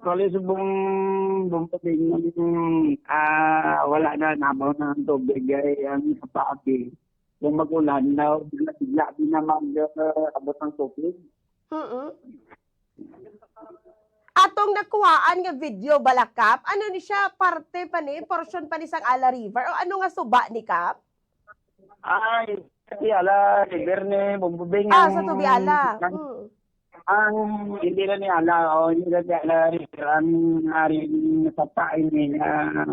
actually, subong bumpating ah wala na nabaw na ang tubig ay ang sa paaki. Kung magulan daw, bigla din na mag-abot ng tubig. Mm-mm. Atong nakuhaan nga video balakap, ano ni siya parte pa ni portion pa ni sang Ala River o ano nga suba ni Kap? Ay, kasi ala, si Berne, bumbubing Ah, sa Tubiala. Mm. Ang hindi na ni ala, o hindi na ni ala, ang ari sa pain niya,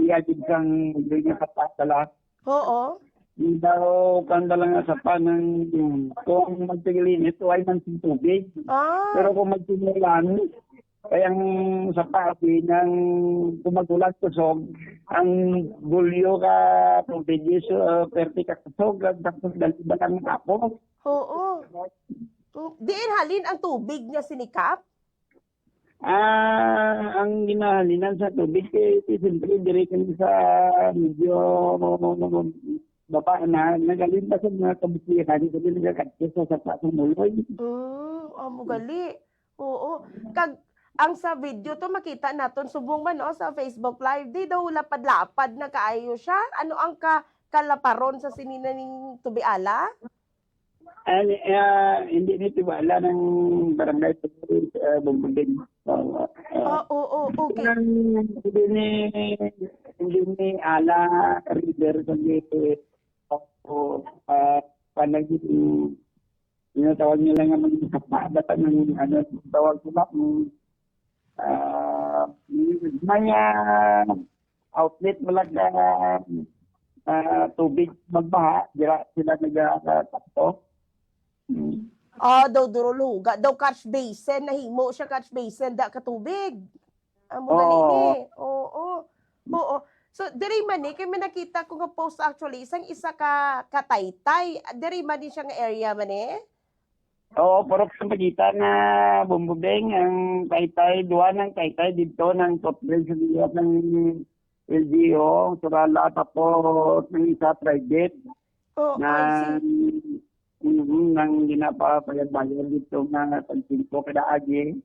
iya din kang hindi niya kapatala. Oo. Hindi daw kanda lang nga sa panang kung magtigilin ito ay mansing tubig. Ah. Pero kung magtinilan, kayang sa pati ng kumagulat kusog, ang bulyo ka tubig is uh, perti ka kusog, at tapos daliba lang ako. Oo. Diin halin ang tubig niya sinikap? Ah, ang ginahalinan sa tubig, eh, siyempre, dire kami sa medyo baba na nagaling pa sa mga kabutihan, kasi nagkakatya sa sapa sa muloy. Mm, amo gali. Oo. Kag ang sa video to makita naton subong man no, sa Facebook Live di daw lapad-lapad na kaayo siya. Ano ang ka kalaparon sa sininaning tubiala? And, uh, hindi nito wala ng barangay sa uh, Bumbundin. Uh, Oo, oo, okay. Hindi ni hindi ni ala reader kundi o uh, panagi tinatawag nila nga mga kapabata ng ano tawag sila ng uh, uh, outlet wala ka uh, tubig magbaha dira sila nagatakto Hmm. Ah, daw duruluga, daw catch basin, nahimo siya catch basin da katubig. Amo gali Oo. ni. Oo. Oo. So, diri man ni, kay may nakita ko nga post actually, isang isa ka kataytay. Diri man ni siya nga area man eh. Oo, puro sa pagitan na bumbubeng ang taytay, duwa ng taytay dito ng topdrill sa lihat ng LGO, Surala, tapos ng isa private Oo, na I see. Mm, nang ginapapayag-bayad dito na pagsinto kada agi.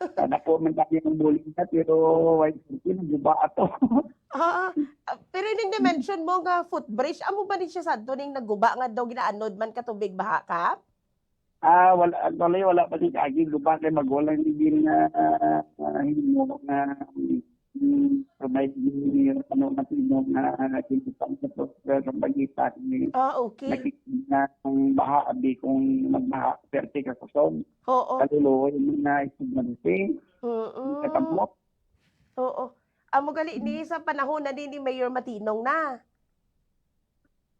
Sana po man tayo ng bullying na pero why nagbuba ato. Ah, ah, pero ning dimension mo nga footbridge, amo ba ni siya sadto ning naguba nga daw ginaanod man ka tubig baha ka? Ah, wala actually wala pa si agi guba kay magulang din na uh, hindi mo na um, provide ni ano matino na kinitang sa to sa pagitan ni Ah, okay. nakikita ng baha abi kung magbaha perte ka kusog Oo. kalulo yung mga isugmansi Mm. katamok Oo. Amo gali ni sa panahon na din ni Mayor Matinong na.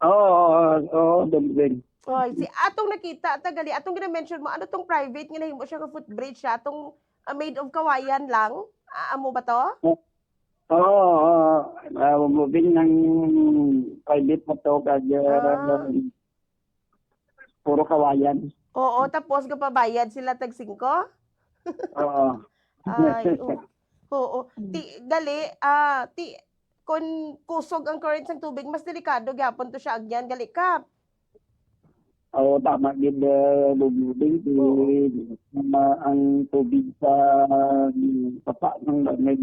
oo oo dumbling Oy, si atong nakita tagali atong gina-mention mo ano tong private nga nahimo siya ka footbridge siya atong ah, made of kawayan lang. Ah, amo ba to? oo Oo, oo. Uh, moving ng private na to, kaya ah. puro kawayan. Oo, tapos kapabayad sila tag 5? oo. Oo. oo. Ti, gali, ah, uh, ti, kung kusog ang current ng tubig, mas delikado gyapon to siya agyan, gali kap. Oo, oh, tama gid uh, bubuding ti ang tubig sa papa ng lamay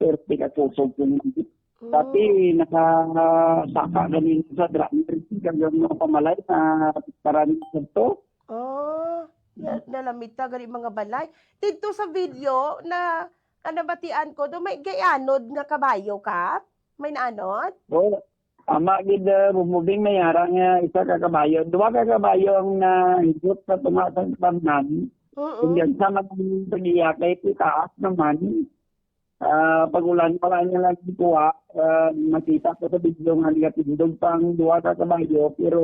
30 ka po so kumindi. Oh. Dati nakasaka ganin sa drum drinking kagam ng pamalay na parang sa to. Oh, na, nalamita gani mga balay. Dito sa video na ano batian ko, do may gayanod nga kabayo ka? May naanod? Oo. Oh. Ama gid uh, may harang uh, isa ka kabayo. Duwa ka kabayo ang nahigot uh, sa tumasang pamnan. Oo. Uh -uh. Hindi sama ng pagiyakay, itaas naman. Ah, pagulan pala niya lang kuha, uh, makita ko sa video nga liya tindog pang duwa ka kabayo, pero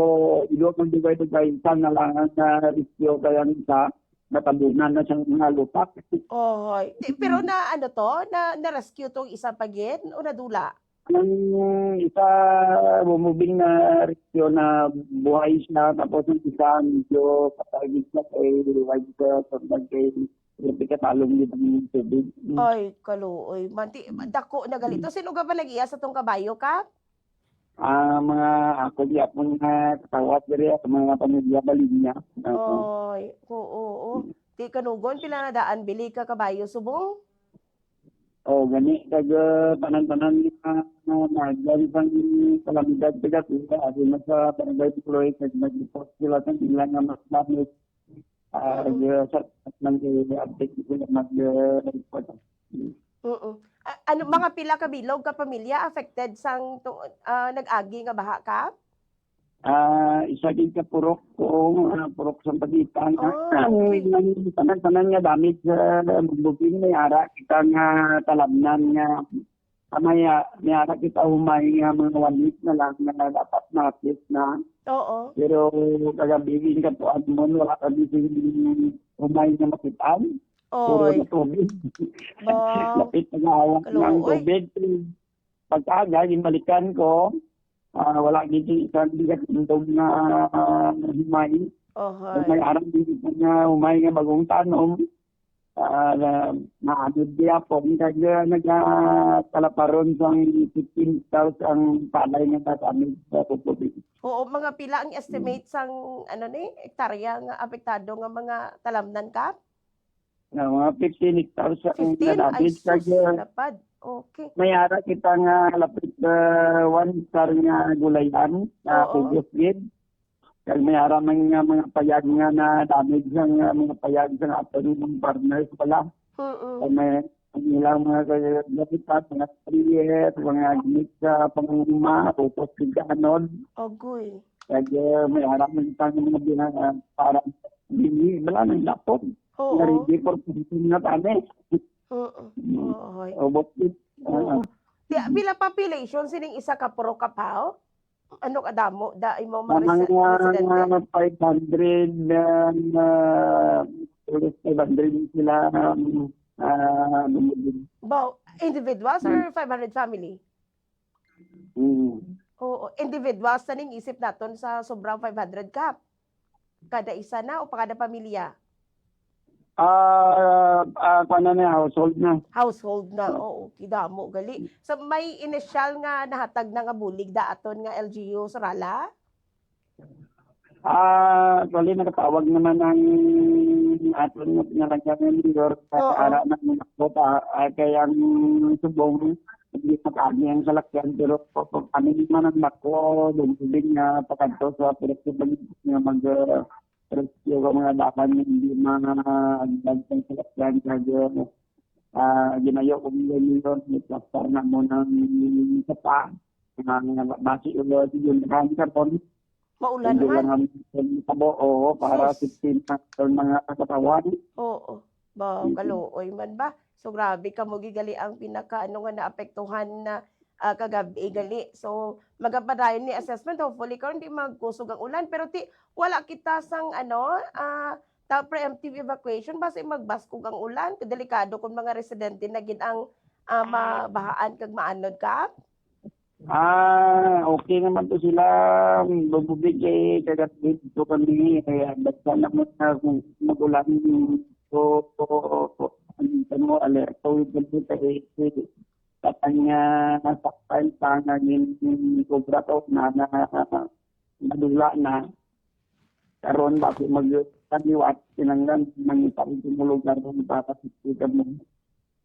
ilo kung divide by isa na lang ang na riskyo kaya isa, natabunan na siyang mga lupak. Oy. Di- Pero na ano to? Na na-rescue tong isa pagin o nadula? Ang isa bumubing na riskyo na buhay siya, tapos yung isa medyo patagis na kay ka sa kay Grabe ka talong yun ang tubig. Ay, kaluoy. Manti, dako na galito. Sino ka ba nag-iya sa tong kabayo ka? Ah, mga ako di ako nga katawat diri sa mga pamilya balinya. Oy, oo, oo. Di kanugon pila na daan bili ka kabayo subong. O gani kag uh, tanan-tanan nga uh, nagdan sang kalamidad tuga adi na sa barangay Tuloy kag nag-report sila sa ilang nga mas Ah, uh, sa nang update ko na mag-report. Oo. Ano mga pila ka bilog ka pamilya affected sang ah, nag-agi nga baha ka? Ah, isa din ka purok ko, uh, purok sa pagitan. Oh, Ang okay. nang tanan-tanan nga damit sa bubing may ara kita nga talamnan nga kamaya may ara kita humay nga mga walit na lang na dapat natis na Oo. pero kagabi ka to admon wala ka bising humay nga makitaan puro Oy. na tubig Ba. lapit na gawang ng tubig pagkaga balikan ko ah, wala gid isang bigat indog na ah, humay Ohoy. may arang din nga umay nga bagong tanom uh, na naanod diya po kag nagkalaparon sa 15,000 ang palay nga tatamig sa tubig. Oo, mga pila ang estimate sang ano ni hektarya nga apektado nga mga talamnan ka? Na mga 15 hectares ang 15 ay sus, lapad. Okay. may ara kita nga lapit uh, one star nga gulayan na uh, gid kag may ara man nga mga payag nga na damage nga mga payag sa aton ng partners pala Mm. Kaya may ang ilang mga kagabitat, mga striyet, mga ginit sa pangunguma, upos kiganon. Ogoy. Kaya may harap ng tang mga binang uh, parang bini, wala nang lapot. Oo. Na ready for position na tani. Oo. Ohoy. Obot it. Oo. Di, pila population sining isa ka puro kapaw? Ano kadamo da imo mga Mga resi- residente? mga 500 na uh, 500 sila um, uh. Ba, individuals or 500 family? Mm. Oo, individuals na ning isip naton sa sobrang 500 ka. Kada isa na o pa kada pamilya? Ah, uh, uh, na household na. Household na. Oo, kidamo gali. So may initial nga nahatag na nga bulig da aton nga LGU sa Rala? Ah, actually nakatawag naman ang aton nga pinalagyan ng mayor sa Oo. ara ng mga kota ay kaya ang subong hindi makami ang salakyan pero kami naman ang nako dumubig nga pakadto sa direkto nga mag rescue ka mga nga hindi mga agdag salakyan kaya ah ginayo ko mga mayor ni plaster na mo ng sapa nga nga basi ulo yun kan karton Maulan hindi man. lang ang tabo, oo, para Sus. 16 na mga katawan. Oo. Ba, Mm-mm. kaluoy man ba? So grabe ka mo gigali ang pinaka ano nga naapektuhan na ah, kagabi gali. So magapadayon ni assessment hopefully karon di magkusog ang ulan pero ti wala kita sang ano ah ta preemptive evacuation basta magbaskog ang ulan delikado kung mga residente na gid ang ah, mabahaan kag maanod ka. Ah, okay naman to sila. Bububig kay kagat dito kami. Kaya basta naman na kung magulan. So, so ano, alerto with the kay tatanya nasaktan sa naging kubra to na na madula na. Karon ba mag taniwat sinanglan mangitan tumulog na ron para sa mo